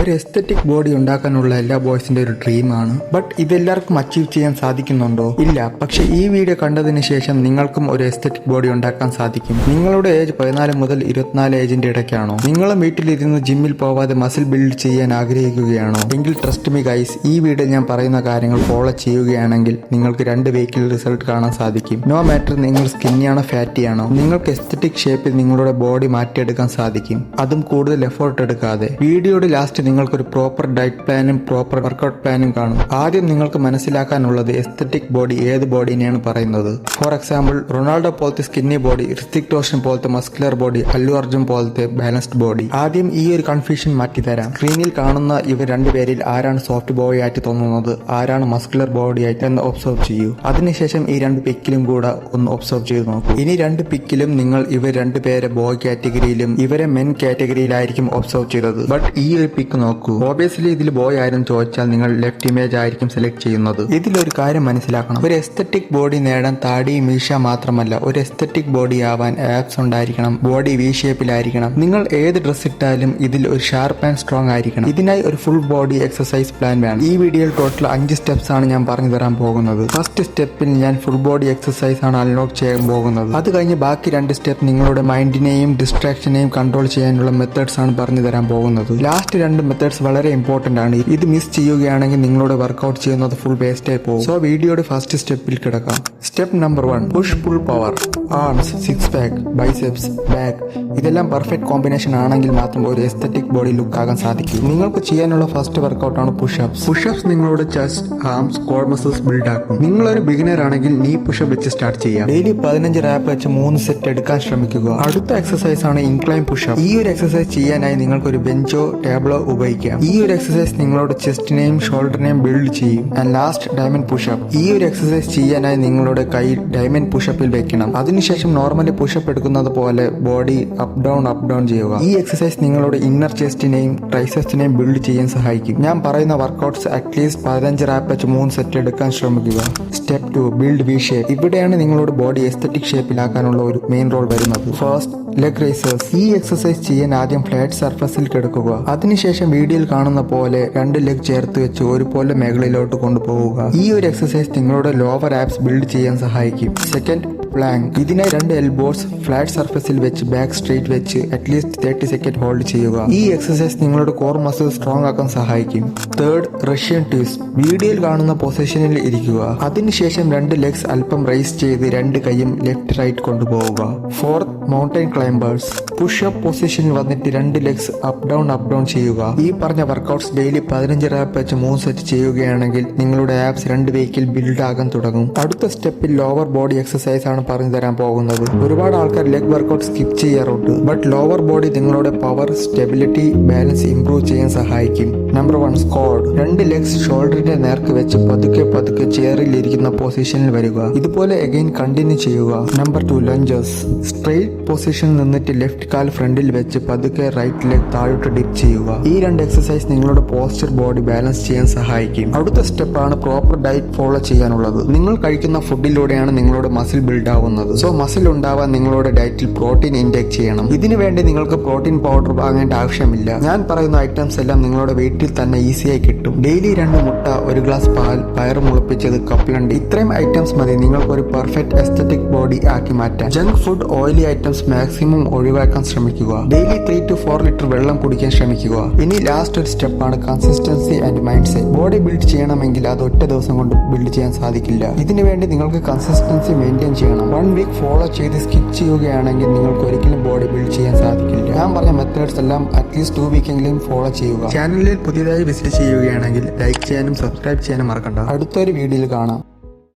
ഒരു aesthetic body ഉണ്ടാക്കാനുള്ള എല്ലാ ബോയ്സിന്റെ ഒരു ഡ്രീമാണ് ബട്ട് ഇതെല്ലാവർക്കും അച്ചീവ് ചെയ്യാൻ സാധിക്കുന്നുണ്ടോ? ഇല്ല. പക്ഷെ ഈ വീഡിയോ കണ്ടതിന് ശേഷം നിങ്ങൾക്കും ഒരു എസ്തറ്റിക് ബോഡി ഉണ്ടാക്കാൻ സാധിക്കും. നിങ്ങളുടെ ഏജ് പതിനാല് മുതൽ ഇരുപത്തിനാല് ഏജിന്റെ ഇടയ്ക്കാണോ? നിങ്ങളും വീട്ടിലിരുന്ന് ജിമ്മിൽ പോവാതെ മസിൽ ബിൽഡ് ചെയ്യാൻ ആഗ്രഹിക്കുകയാണോ? എങ്കിൽ ട്രസ്റ്റ് മി ഗൈസ് ഈ വീഡിയോ ഞാൻ പറയുന്ന കാര്യങ്ങൾ ഫോളോ ചെയ്യുകയാണെങ്കിൽ നിങ്ങൾക്ക് രണ്ട് വീക്കിൽ റിസൾട്ട് കാണാൻ സാധിക്കും. നോ മാറ്റർ നിങ്ങൾ സ്കിന്നിയാണോ ഫാറ്റിയാണോ നിങ്ങൾക്ക് എസ്തറ്റിക് ഷേപ്പിൽ നിങ്ങളുടെ ബോഡി മാറ്റിയെടുക്കാൻ സാധിക്കും. അതും കൂടുതൽ എഫേർട്ട് എടുക്കാതെ. വീഡിയോയുടെ ലാസ്റ്റ് നിങ്ങൾക്ക് ഒരു പ്രോപ്പർ ഡയറ്റ് പ്ലാനും പ്രോപ്പർ വർക്കൗട്ട് പ്ലാനും കാണും. ആദ്യം നിങ്ങൾക്ക് മനസ്സിലാക്കാനുള്ളത് എസ്തറ്റിക് ബോഡി ഏത് ബോഡിനെയാണ് പറയുന്നത്. ഫോർ എക്സാമ്പിൾ റൊണാൾഡോ പോലത്തെ സ്കിന്നി ബോഡി ഋത്തിക് റോഷൻ പോലത്തെ മസ്കുലർ ബോഡി അല്ലു അർജുൻ പോലത്തെ ബാലൻസ്ഡ് ബോഡി ആദ്യം ഈ ഒരു കൺഫ്യൂഷൻ മാറ്റിത്തരാം. സ്ക്രീനിൽ കാണുന്ന ഇവർ രണ്ടുപേരിൽ ആരാണ് സോഫ്റ്റ് ബോയ് ആയിട്ട് തോന്നുന്നത് ആരാണ് മസ്കുലർ ബോഡി ആയിട്ട് എന്ന് ഒബ്സർവ് ചെയ്യൂ. അതിനുശേഷം ഈ രണ്ട് പിക്കിലും കൂടെ ഒന്ന് ഒബ്സർവ് ചെയ്ത് നോക്കൂ. ഇനി രണ്ട് പിക്കിലും നിങ്ങൾ ഇവർ രണ്ടുപേരെ ബോയ് കാറ്റഗറിയിലും ഇവരെ മെൻ കാറ്റഗറിയിലായിരിക്കും ഒബ്സർവ് ചെയ്തത്. ബട്ട് ഈ ഒരു പിക്ക് നോക്കൂ. ഓബിയസ്ലി ഇതിൽ ബോയ് ആരും ചോദിച്ചാൽ നിങ്ങൾ ലെഫ്റ്റ് ഇമേജ് ആയിരിക്കും സെലക്ട് ചെയ്യുന്നത്. ഇതിലൊരു കാര്യം മനസ്സിലാക്കണം. ഒരു എസ്തറ്റിക് ബോഡി നേടാൻ താടി മീശ മാത്രമല്ല ഒരു എസ്തറ്റിക് ബോഡി ആവാൻ ആപ്സ് ഉണ്ടായിരിക്കണം ബോഡി വി ഷേപ്പിലായിരിക്കണം നിങ്ങൾ ഏത് ഡ്രസ് ഇട്ടാലും ഇതിൽ ഒരു ഷാർപ്പ് ആൻഡ് സ്ട്രോങ് ആയിരിക്കണം. ഇതിനായി ഒരു ഫുൾ ബോഡി എക്സസൈസ് പ്ലാൻ വേണം. ഈ വീഡിയോയിൽ ടോട്ടൽ അഞ്ച് സ്റ്റെപ്സ് ആണ് ഞാൻ പറഞ്ഞു തരാൻ പോകുന്നത്. ഫസ്റ്റ് സ്റ്റെപ്പിൽ ഞാൻ ഫുൾ ബോഡി എക്സസൈസ് ആണ് അൺലോക്ക് ചെയ്യാൻ പോകുന്നത്. അത് കഴിഞ്ഞ് ബാക്കി രണ്ട് സ്റ്റെപ്പ് നിങ്ങളുടെ മൈൻഡിനെയും ഡിസ്ട്രാക്ഷനെയും കൺട്രോൾ ചെയ്യാനുള്ള മെത്തേഡ്സ് ആണ് പറഞ്ഞു തരാൻ പോകുന്നത്. ലാസ്റ്റ് രണ്ട് മെത്തേഡ്സ് വളരെ ഇമ്പോർട്ടന്റ് ആണ്. ഇത് മിസ് ചെയ്യുകയാണെങ്കിൽ നിങ്ങളുടെ വർക്കൗട്ട് ചെയ്യുന്നത് ഫുൾ വേസ്റ്റ് ആയി പോകും. സോ വീഡിയോയുടെ ഫസ്റ്റ് സ്റ്റെപ്പിൽ കിടക്കാം. Step number one push pull power arms six pack biceps back ഇതെല്ലാം പെർഫെക്റ്റ് കോമ്പിനേഷൻ ആണെങ്കിൽ മാത്രം ഒരു എസ്തറ്റിക് ബോഡി ലുക്ക് ആകാൻ സാധിക്കും. നിങ്ങൾക്ക് ചെയ്യാനുള്ള ഫസ്റ്റ് വർക്കൗട്ടാണ് പുഷപ്സ് പുഷപ്സ് നിങ്ങളുടെ chest arms core muscles build ആക്കും. നിങ്ങളൊരു ബിഗിനർ ആണെങ്കിൽ നീ പുഷപ്പ് വെച്ച് സ്റ്റാർട്ട് ചെയ്യാം. ഡെയിലി പതിനഞ്ച് റാപ്പ് വെച്ച് മൂന്ന് സെറ്റ് എടുക്കാൻ ശ്രമിക്കുക. അടുത്ത എക്സസൈസ് ആണ് ഇൻക്ലൈൻ പുഷപ്പ് ഈ ഒരു എക്സസൈസ് ചെയ്യാനായി നിങ്ങൾക്ക് ഒരു ബെഞ്ചോ ടേബിളോ ഉപയോഗിക്കാം. ഈ ഒരു എക്സസൈസ് നിങ്ങളുടെ ചെസ്റ്റിനെയും ഷോൾഡറിനെയും ബിൽഡ് ചെയ്യും. ആൻഡ് ലാസ്റ്റ് ഡയമണ്ട് പുഷപ്പ് ഈ ഒരു എക്സസൈസ് ചെയ്യാനായി നിങ്ങളുടെ കൈ ഡയമണ്ട് പുഷപ്പിൽ വെക്കണം. അതിനുശേഷം നോർമലി പുഷപ്പ് എടുക്കുന്നത് പോലെ body up down up down ചെയ്യുക. ഈ എക്സസൈസ് നിങ്ങളുടെ ഇന്നർ ചെസ്റ്റിനെയും ട്രൈസെസ്റ്റിനെയും ബിൽഡ് ചെയ്യാൻ സഹായിക്കും. ഞാൻ പറയുന്ന വർക്കൗട്ട്സ് അറ്റ്ലീസ്റ്റ് പതിനഞ്ച് റാപ്പ് വെച്ച് മൂന്ന് സെറ്റ് എടുക്കാൻ ശ്രമിക്കുക. Step two build V shape ഇവിടെയാണ് നിങ്ങളുടെ ബോഡി എസ്തറ്റിക് ഷേപ്പിലാക്കാനുള്ള ഒരു മെയിൻ റോൾ വരുന്നത്. ഫസ്റ്റ് ലെഗ് റേസേഴ്സ് ഈ എക്സസൈസ് ചെയ്യാൻ ആദ്യം ഫ്ലാറ്റ് സർഫസിൽ കിടക്കുക. അതിനുശേഷം വീഡിയോയിൽ കാണുന്ന പോലെ രണ്ട് ലെഗ് ചേർത്ത് വെച്ച് ഒരുപോലെ മേഖലയിലോട്ട് കൊണ്ടുപോകുക ഈ ഒരു എക്സസൈസ് നിങ്ങളുടെ ലോവർ ആപ്സ് ബിൽഡ് ചെയ്യാൻ സഹായിക്കും. സെക്കൻഡ് പ്ലാങ്ക് ഇതിനായി രണ്ട് എൽബോസ് ഫ്ലാറ്റ് സർഫസിൽ വെച്ച് ബാക്ക് സ്ട്രേറ്റ് വെച്ച് at least thirty second hold ചെയ്യുക. ഈ എക്സസൈസ് നിങ്ങളുടെ കോർ മസിൽ സ്ട്രോങ് ആക്കാൻ സഹായിക്കും. തേർഡ് റഷ്യൻ ട്വിസ്റ്റ് വീഡിയോയിൽ കാണുന്ന പൊസിഷനിൽ ഇരിക്കുക. അതിനുശേഷം രണ്ട് ലെഗ്സ് അല്പം റൈസ് ചെയ്ത് രണ്ട് കൈയും ലെഫ്റ്റ് റൈറ്റ് കൊണ്ടുപോവുക. Fourth mountain climbers push up പൊസിഷനിൽ വന്നിട്ട് രണ്ട് legs up down up down ചെയ്യുക. ഈ പറഞ്ഞ വർക്കൗട്ട്സ് ഡെയിലി പതിനഞ്ച് റാപ്പ് വെച്ച് മൂന്ന് സെറ്റ് ചെയ്യുകയാണെങ്കിൽ നിങ്ങളുടെ ആപ്സ് രണ്ട് വീക്കിൽ ബിൽഡ് ആകാൻ തുടങ്ങും. അടുത്ത സ്റ്റെപ്പിൽ ലോവർ ബോഡി എക്സസൈസ് ആണ് പറഞ്ഞു തരാൻ പോകുന്നത്. ഒരുപാട് ആൾക്കാർ ലെഗ് വർക്കൗട്ട് സ്കിപ്പ് ചെയ്യാറുണ്ട്. ബട്ട് ലോവർ ബോഡി നിങ്ങളുടെ പവർ സ്റ്റെബിലിറ്റി ബാലൻസ് ഇംപ്രൂവ് ചെയ്യാൻ സഹായിക്കും. നമ്പർ വൺ സ്കോഡ് രണ്ട് ലെഗ്സ് ഷോൾഡറിന്റെ നേർക്ക് വെച്ച് പതുക്കെ പതുക്കെ ചെയറിൽ ഇരിക്കുന്ന പൊസിഷനിൽ വരിക. ഇതുപോലെ അഗൈൻ കണ്ടിന്യൂ ചെയ്യുക. നമ്പർ ടു ലഞ്ചസ് സ്ട്രെയിറ്റ് പൊസിഷനിൽ നിന്നിട്ട് ലെഫ്റ്റ് കാൽ ഫ്രണ്ടിൽ വെച്ച് പതുക്കെ റൈറ്റ് ലെഗ് താഴോട്ട് ഡിപ് ചെയ്യുക. ഈ രണ്ട് എക്സസൈസ് നിങ്ങളുടെ പോസ്റ്റർ ബോഡി ബാലൻസ് ചെയ്യാൻ സഹായിക്കും. അടുത്ത സ്റ്റെപ്പാണ് പ്രോപ്പർ ഡയറ്റ് ഫോളോ ചെയ്യാനുള്ളത്. നിങ്ങൾ കഴിക്കുന്ന ഫുഡിലൂടെയാണ് നിങ്ങളുടെ മസിൽ ബിൽഡ് ആവുന്നത് സോ മസിൽ ഉണ്ടാവാൻ നിങ്ങളുടെ ഡയറ്റിൽ പ്രോട്ടീൻ ഇൻടേക്ക് ചെയ്യണം. ഇതിനു വേണ്ടി നിങ്ങൾക്ക് പ്രോട്ടീൻ പൗഡർ വാങ്ങേണ്ട ആവശ്യമില്ല. ഞാൻ പറയുന്ന ഐറ്റംസ് എല്ലാം നിങ്ങളുടെ വീട്ടിൽ തന്നെ ഈസിയായി കിട്ടും. ഡെയിലി രണ്ട് മുട്ട ഒരു ഗ്ലാസ് പാൽ പയർ മുളപ്പിച്ചത് കപ്പലണ്ട് ഇത്രയും ഐറ്റംസ് മതി. നിങ്ങൾക്ക് ഒരു പെർഫെക്റ്റ് എസ്തറ്റിക് ബോഡി ആക്കി മാറ്റാൻ. Junk food oily items maximum ഒഴിവാക്കാൻ ശ്രമിക്കുക. Daily three two four litre വെള്ളം കുടിക്കാൻ ശ്രമിക്കുക. ഇനി ലാസ്റ്റ് ഒരു ആണ് consistency and mind set body build ചെയ്യണമെങ്കിൽ അത് ഒറ്റ ദിവസം കൊണ്ട് ബിൽഡ് ചെയ്യാൻ സാധിക്കില്ല. ഇതിനു വേണ്ടി നിങ്ങൾക്ക് കൺസിസ്റ്റൻസി മെയിന്റെയിൻ ചെയ്യണം. വൺ വീക്ക് ഫോളോ ചെയ്ത് സ്കിപ്പ് ചെയ്യുകയാണെങ്കിൽ നിങ്ങൾക്ക് ഒരിക്കലും ബോഡി ബിൽഡ് ചെയ്യാൻ സാധിക്കില്ല. ഞാൻ പറഞ്ഞ മെത്തേഡ്സ് എല്ലാം അറ്റ്ലീസ്റ്റ് ടു വീക്കെങ്കിലും ഫോളോ ചെയ്യുക. ചാനലിൽ പുതിയതായി വിസിറ്റ് ചെയ്യുകയാണെങ്കിൽ ലൈക്ക് ചെയ്യാനും സബ്സ്ക്രൈബ് ചെയ്യാനും മറക്കണ്ട. അടുത്തൊരു വീഡിയോയിൽ കാണാം.